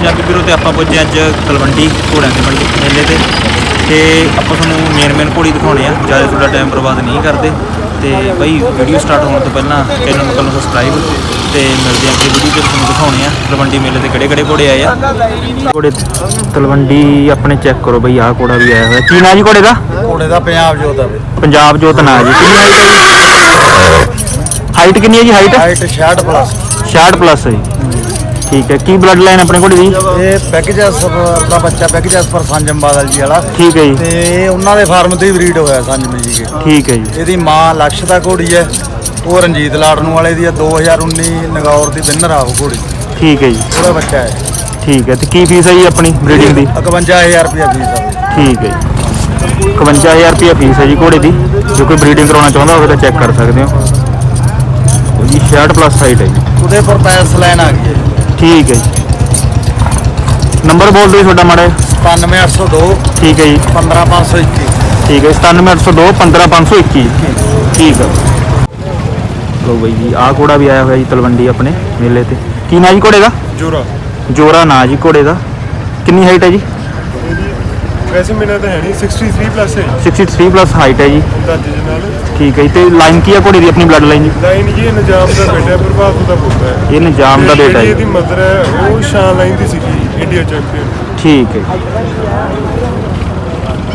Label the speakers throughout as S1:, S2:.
S1: ਪੰਜਾਬੀ ਵੀਰੋ ਤੇ ਆਪਾਂ ਪੁੱਜੇ ਅੱਜ ਤਲਵੰਡੀ ਘੋੜਿਆਂ ਦੇ ਮੰਡੀ ਮੇਲੇ ਤੇ। ਤੇ ਆਪਾਂ ਤੁਹਾਨੂੰ ਮੇਨ ਮੇਨ ਘੋੜੀ ਦਿਖਾਉਣੇ ਆ। ਜ਼ਿਆਦਾ ਤੁਹਾਡਾ ਟਾਈਮ ਬਰਬਾਦ ਨਹੀਂ ਕਰਦੇ। ਤੇ ਬਈ ਵੀਡੀਓ ਸਟਾਰਟ ਹੋਣ ਤੋਂ ਪਹਿਲਾਂ ਚੈਨਲ ਨੂੰ ਕਰੋ ਸਬਸਕ੍ਰਾਈਬ ਤੇ ਮਿਲਦੇ ਆ ਅਗਲੀ ਵੀਡੀਓ 'ਚ ਤੁਹਾਨੂੰ ਦਿਖਾਉਣੇ ਆ। ਤਲਵੰਡੀ ਮੇਲੇ ਤੇ ਕਿਹੜੇ ਕਿਹੜੇ ਘੋੜੇ ਆਏ ਆ। ਘੋੜੇ ਤਲਵੰਡੀ ਆਪਣੇ ਚੈੱਕ ਕਰੋ ਬਈ ਆਹ ਘੋੜਾ ਵੀ ਆਇਆ ਹੋਇਆ। ਕੀ ਨਾਂ ਜੀ ਘੋੜੇ ਦਾ?
S2: ਘੋੜੇ ਦਾ ਪੰਜਾਬ ਜੋਤ ਆ ਬਈ।
S1: ਪੰਜਾਬ ਜੋਤ ਨਾਂ ਜੀ। ਕਿੰਨੀ ਹਾਈਟ ਕਿੰਨੀ ਹੈ ਜੀ ਹਾਈਟ
S2: ਹਾਈਟ 66 ਪਲੱਸ
S1: 66 ਪਲੱਸ ਹੈ ਜੀ। ਠੀਕ ਹੈ। ਕੀ ਬਲੱਡ ਲਾਈਨ ਆਪਣੇ ਘੋੜੇ ਦੀ
S2: ਇਹ ਪੈਕੇਜਸ ਦਾ ਬੱਚਾ ਪੈਕੇਜਸ ਪਰ ਸੰਜਮ ਬਾਦਲ ਜੀ ਵਾਲਾ।
S1: ਠੀਕ ਹੈ ਜੀ।
S2: ਤੇ ਇਹ ਉਹਨਾਂ ਦੇ ਫਾਰਮ ਤੇ ਹੀ ਬਰੀਡ ਹੋਇਆ ਸੰਜਮ ਜੀ ਕੇ
S1: ਠੀਕ ਹੈ ਜੀ।
S2: ਇਹਦੀ ਮਾਂ ਲਕਸ਼ ਦਾ ਘੋੜੀ ਹੈ ਉਹ ਰਣਜੀਤ ਲਾੜਨੂ ਵਾਲੇ ਦੀ ਹੈ 2019 ਨਗੌਰ ਦੀ ਵਿਨਰ ਆ ਉਹ ਘੋੜੀ।
S1: ਠੀਕ ਹੈ ਜੀ।
S2: ਉਹਦਾ ਬੱਚਾ ਹੈ।
S1: ਠੀਕ ਹੈ ਤੇ ਕੀ ਫੀਸ ਹੈ ਜੀ ਆਪਣੀ ਬਰੀਡਿੰਗ ਦੀ?
S2: 51000 ਰੁਪਏ ਫੀਸ ਆ।
S1: ਠੀਕ ਹੈ ਜੀ। 51000 ਰੁਪਏ ਫੀਸ ਹੈ ਜੀ ਘੋੜੇ ਦੀ। ਜੇ ਕੋਈ ਬਰੀਡਿੰਗ ਕਰਾਉਣਾ ਚਾਹੁੰਦਾ ਹੋਵੇ ਤਾਂ ਚੈੱਕ ਕਰ ਸਕਦੇ ਹੋ। ਜੀ 66 ਪਲੱਸ ਹਾਈਟ ਹੈ ਜੀ।
S2: ਉਹਦੇ ਪਰ ਪੈਸ ਲਾਈਨ ਆ ਗਈ ਹੈ।
S1: ਠੀਕ ਹੈ ਜੀ। ਨੰਬਰ ਬੋਲ ਦਿਓ ਤੁਹਾਡਾ ਮਾੜਾ ਜਿਹਾ।
S2: 95802
S1: ਠੀਕ ਹੈ ਜੀ।
S2: 15521
S1: ਠੀਕ ਹੈ 97802 15521 ਠੀਕ ਹੈ। ਲੋ ਬਈ ਜੀ ਆਹ ਘੋੜਾ ਵੀ ਆਇਆ ਹੋਇਆ ਜੀ ਤਲਵੰਡੀ ਆਪਣੇ ਮੇਲੇ ਤੇ। ਕੀ ਨਾਂ ਜੀ ਘੋੜੇ ਦਾ?
S3: ਜੋਰਾ।
S1: ਜੋਰਾ ਨਾਂ ਜੀ ਘੋੜੇ ਦਾ। ਕਿੰਨੀ ਹਾਈਟ ਹੈ ਜੀ?
S3: ਵੈਸੇ ਮੇਰਾ ਤਾਂ ਹੈ ਨਹੀਂ 63 ਪਲੱਸ ਹੈ।
S1: 63 ਪਲੱਸ ਹਾਈਟ ਹੈ ਜੀ।
S3: ਦਾਦੇ ਦੇ ਨਾਲ।
S1: ਠੀਕ ਹੈ ਜੀ ਤੇ ਲਾਈਨ ਕੀ ਹੈ ਘੋੜੇ ਦੀ ਆਪਣੀ ਬਲੱਡ ਲਾਈਨ ਜੀ?
S3: ਲਾਈਨ ਜੀ ਇਹ ਨਿਜ਼ਾਮ ਦਾ ਬੇਟਾ ਪ੍ਰਭਾਵ ਦਾ ਪੁੱਤ ਹੈ।
S1: ਇਹ ਨਿਜ਼ਾਮ ਦਾ ਬੇਟਾ ਜੀ।
S3: ਇਹਦੀ ਮਦਰ ਹੈ ਉਹ ਸ਼ਾਨ ਲਾਈਨ ਦੀ ਸੀਗੀ ਇੰਡੀਆ ਚੈਂਪੀਅਨ
S1: ਠੀਕ ਹੈ।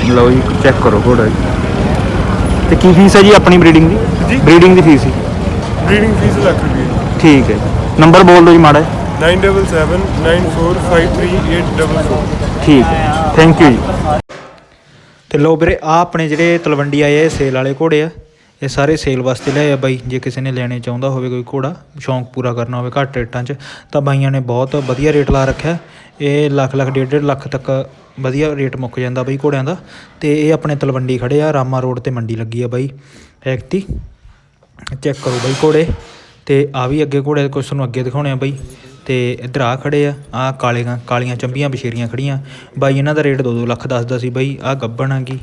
S1: ਲਓ ਜੀ ਚੈੱਕ ਕਰੋ ਘੋੜਾ ਜੀ। ਤੇ ਕੀ ਫੀਸ ਹੈ ਜੀ ਆਪਣੀ ਬਰੀਡਿੰਗ ਦੀ? ਬਰੀਡਿੰਗ ਦੀ ਫੀਸ ਜੀ।
S3: ਬਰੀਡਿੰਗ ਫੀਸ ਲੱਖ ਰੁਪਏ।
S1: ਠੀਕ ਹੈ। ਨੰਬਰ ਬੋਲ ਦਿਓ ਜੀ ਮਾੜਾ ਜਿਹਾ।
S3: 9779453844
S1: ਠੀਕ ਹੈ। ਥੈਂਕ ਯੂ ਜੀ। ਤੇ ਲੋ ਵੀਰੇ ਆ ਆਪਣੇ ਜਿਹੜੇ ਤਲਵੰਡੀ ਆਏ ਆ, ਇਹ ਸੇਲ ਵਾਲੇ ਘੋੜੇ ਆ। ਇਹ ਸਾਰੇ ਸੇਲ ਵਾਸਤੇ ਲਏ ਆ ਬਾਈ। ਜੇ ਕਿਸੇ ਨੇ ਲੈਣੇ ਚਾਹੁੰਦਾ ਹੋਵੇ ਕੋਈ ਘੋੜਾ, ਸ਼ੌਂਕ ਪੂਰਾ ਕਰਨਾ ਹੋਵੇ ਘੱਟ ਰੇਟਾਂ 'ਚ, ਤਾਂ ਬਾਈਆਂ ਨੇ ਬਹੁਤ ਵਧੀਆ ਰੇਟ ਲਾ ਰੱਖਿਆ। ਇਹ ਲੱਖ ਲੱਖ, ਡੇਢ ਡੇਢ ਲੱਖ ਤੱਕ ਵਧੀਆ ਰੇਟ ਮੁੱਕ ਜਾਂਦਾ ਬਾਈ ਘੋੜਿਆਂ ਦਾ। ਤੇ ਇਹ ਆਪਣੇ ਤਲਵੰਡੀ ਖੜੇ ਆ, ਰਾਮਾ ਰੋਡ ਤੇ ਮੰਡੀ ਲੱਗੀ ਆ ਬਾਈ। ਐਕਤੀ ਚੈੱਕ ਕਰੋ ਬਾਈ ਘੋੜੇ। ਤੇ ਆ ਵੀ ਅੱਗੇ ਘੋੜੇ, ਕੁਛ ਤੁਹਾਨੂੰ ਅੱਗੇ ਦਿਖਾਉਣੇ ਆ ਬਾਈ। ਤੇ ਇੱਧਰ ਆ ਖੜੇ ਆ ਆ ਕਾਲੀਆਂ ਕਾਲੀਆਂ ਚੰਬੀਆਂ ਬਸ਼ੇਰੀਆਂ ਖੜੀਆਂ। ਬਾਈ, ਇਹਨਾਂ ਦਾ ਰੇਟ 2-2 ਲੱਖ ਦੱਸਦਾ ਸੀ ਬਾਈ ਆ ਗੱਬਣ ਆ ਆਗੀ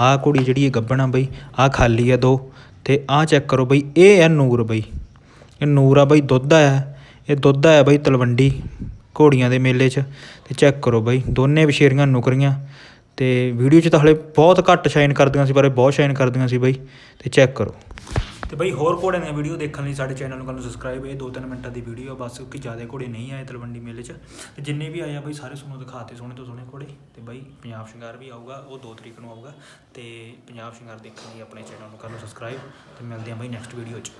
S1: ਆ ਕੁੜੀ ਜਿਹੜੀ ਇਹ ਗੱਬਣ ਆ ਬਾਈ ਆ ਖਾਲੀ ਆ ਦੋ, ਤੇ ਆ ਚੈੱਕ ਕਰੋ ਬਾਈ, ਇਹ ਆ ਨੂਰ ਬਾਈ। ਇਹ ਨੂਰ ਆ ਬਾਈ, ਦੁੱਧ ਆ, ਇਹ ਦੁੱਧ ਆ ਬਾਈ ਤਲਵੰਡੀ ਘੋੜੀਆਂ ਦੇ ਮੇਲੇ 'ਚ, ਤੇ ਚੈੱਕ ਕਰੋ ਬਾਈ, ਦੋਨੇ ਬਸ਼ੇਰੀਆਂ ਨੁਕਰੀਆਂ, ਤੇ ਵੀਡੀਓ 'ਚ ਤਾਂ ਹਲੇ ਬਹੁਤ ਘੱਟ ਸ਼ਾਈਨ ਕਰਦੀਆਂ ਸੀ, ਪਰ ਬਹੁਤ ਸ਼ਾਈਨ ਕਰਦੀਆਂ ਸੀ ਬਾਈ, ਤੇ ਚੈੱਕ ਕਰੋ। ਤੇ ਬਈ ਹੋਰ ਘੋੜਿਆਂ ਦੀਆਂ ਵੀਡੀਓ ਦੇਖਣ ਲਈ ਸਾਡੇ ਚੈਨਲ ਨੂੰ ਕਰ ਲਓ ਸਬਸਕ੍ਰਾਈਬ ਇਹ 2-3 ਮਿੰਟਾਂ ਦੀ ਵੀਡੀਓ ਆ, ਬਸ ਕਿ ਜ਼ਿਆਦਾ ਘੋੜੇ ਨਹੀਂ ਆਏ ਤਲਵੰਡੀ ਮੇਲੇ 'ਚ। ਤੇ ਜਿੰਨੇ ਵੀ ਆਏ ਆ ਬਈ ਸਾਰੇ ਸੋਹਣੇ ਦਿਖਾਤੇ ਸੋਹਣੇ ਤੋਂ ਸੋਹਣੇ ਘੋੜੇ। ਤੇ ਬਈ ਪੰਜਾਬ ਸ਼ਿੰਗਾਰ ਵੀ ਆਊਗਾ, ਉਹ 2 ਤਰੀਕ ਨੂੰ ਆਊਗਾ। ਤੇ ਪੰਜਾਬ ਸ਼ਿੰਗਾਰ ਦੇਖਣ ਲਈ ਆਪਣੇ ਚੈਨਲ ਨੂੰ ਕਰ ਲਓ ਸਬਸਕ੍ਰਾਈਬ ਤੇ ਮਿਲਦੇ ਆ ਬਈ ਨੈਕਸਟ ਵੀਡੀਓ 'ਚ।